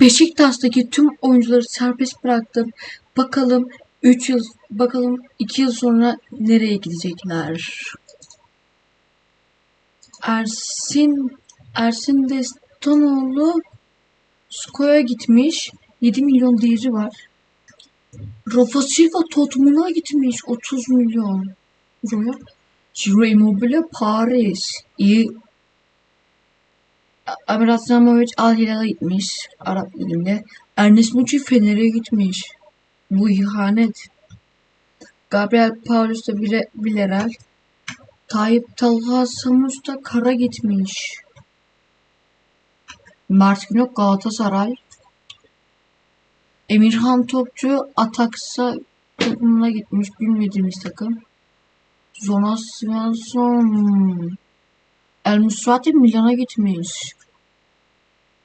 Beşiktaş'taki tüm oyuncuları serbest bıraktım. Bakalım 3 yıl bakalım 2 yıl sonra nereye gidecekler? Ersin Ersin Destanoğlu Sko'ya gitmiş. 7 milyon değeri var. Rafa Silva Tottenham'a gitmiş. 30 milyon euroya. Ciro Immobile Paris. İyi. Amir Abramovic Al Hilal'a gitmiş. Arap Ligi'nde. Ernest Muçi Fener'e gitmiş. Bu ihanet. Gabriel Paulus da bile, Villarreal. Tayyip Talha Samus da Kara gitmiş. Mert Günok Galatasaray. Emirhan Topçu Ataksa takımına gitmiş. Bilmediğimiz takım. Jonas Svensson. El Musrati Milan'a gitmiş.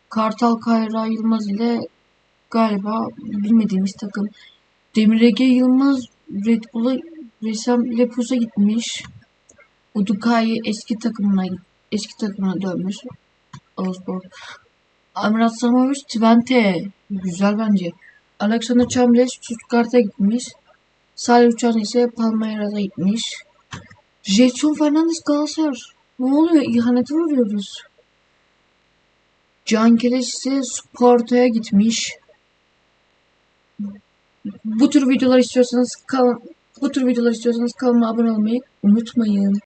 Kartal Kayra Yılmaz ile galiba bilmediğimiz takım. Demir Ege Yılmaz Red Bull'a Resam Lepus'a gitmiş. Udukay eski takımına eski takımına dönmüş. Ağustos. Amrat Samovic Twente. Güzel bence. Alexander Chamberlain Stuttgart'a gitmiş. Salih Uçan ise Palmeiras'a gitmiş. Jetson Fernandes Galatasaray. Ne oluyor? İhanete uğruyoruz. Can Keleş ise Sparta'ya gitmiş. Bu tür videolar istiyorsanız kanal bu tür videolar istiyorsanız kanalıma abone olmayı unutmayın.